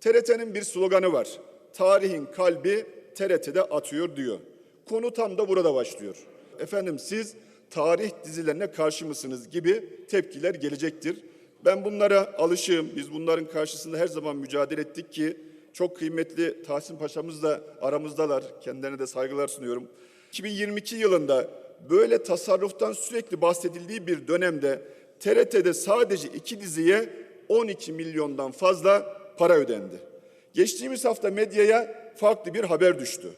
TRT'nin bir sloganı var. Tarihin kalbi TRT'de atıyor diyor. Konu tam da burada başlıyor. Efendim siz tarih dizilerine karşı mısınız gibi tepkiler gelecektir. Ben bunlara alışığım. Biz bunların karşısında her zaman mücadele ettik ki çok kıymetli Tahsin Paşa'mız da aramızdalar. Kendilerine de saygılar sunuyorum. 2022 yılında böyle tasarruftan sürekli bahsedildiği bir dönemde TRT'de sadece iki diziye 12 milyondan fazla para ödendi. Geçtiğimiz hafta medyaya farklı bir haber düştü.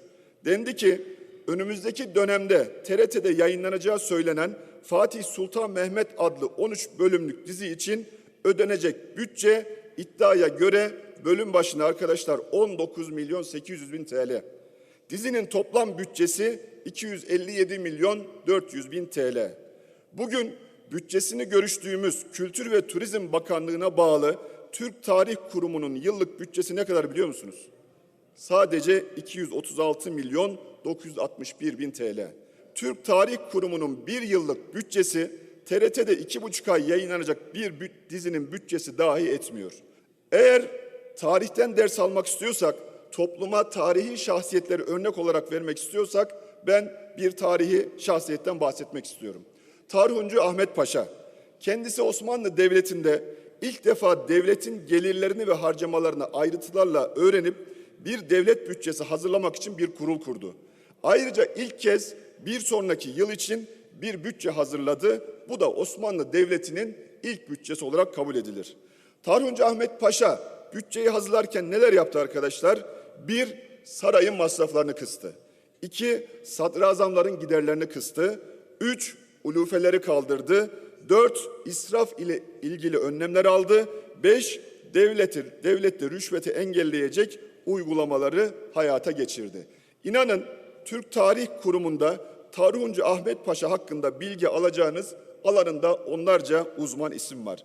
Dendi ki önümüzdeki dönemde TRT'de yayınlanacağı söylenen Fatih Sultan Mehmet adlı 13 bölümlük dizi için ödenecek bütçe iddiaya göre bölüm başına arkadaşlar 19 milyon 800 bin TL. Dizinin toplam bütçesi 257 milyon 400 bin TL. Bugün bütçesini görüştüğümüz Kültür ve Turizm Bakanlığı'na bağlı Türk Tarih Kurumu'nun yıllık bütçesi ne kadar biliyor musunuz? Sadece 236 milyon 961 bin TL. Türk Tarih Kurumu'nun bir yıllık bütçesi TRT'de iki buçuk ay yayınlanacak bir dizinin bütçesi dahi etmiyor. Eğer tarihten ders almak istiyorsak, topluma tarihi şahsiyetleri örnek olarak vermek istiyorsak, ben bir tarihi şahsiyetten bahsetmek istiyorum. Tarhuncu Ahmet Paşa, kendisi Osmanlı Devleti'nde ilk defa devletin gelirlerini ve harcamalarını ayrıntılarla öğrenip bir devlet bütçesi hazırlamak için bir kurul kurdu. Ayrıca ilk kez bir sonraki yıl için bir bütçe hazırladı. Bu da Osmanlı Devleti'nin ilk bütçesi olarak kabul edilir. Tarhuncu Ahmet Paşa bütçeyi hazırlarken neler yaptı arkadaşlar? Bir, sarayın masraflarını kıstı. İki, sadrazamların giderlerini kıstı. Üç, ulufeleri kaldırdı. Dört, israf ile ilgili önlemler aldı. Beş, devleti, devlette rüşveti engelleyecek uygulamaları hayata geçirdi. İnanın Türk Tarih Kurumu'nda Tarhuncu Ahmet Paşa hakkında bilgi alacağınız alanında onlarca uzman isim var.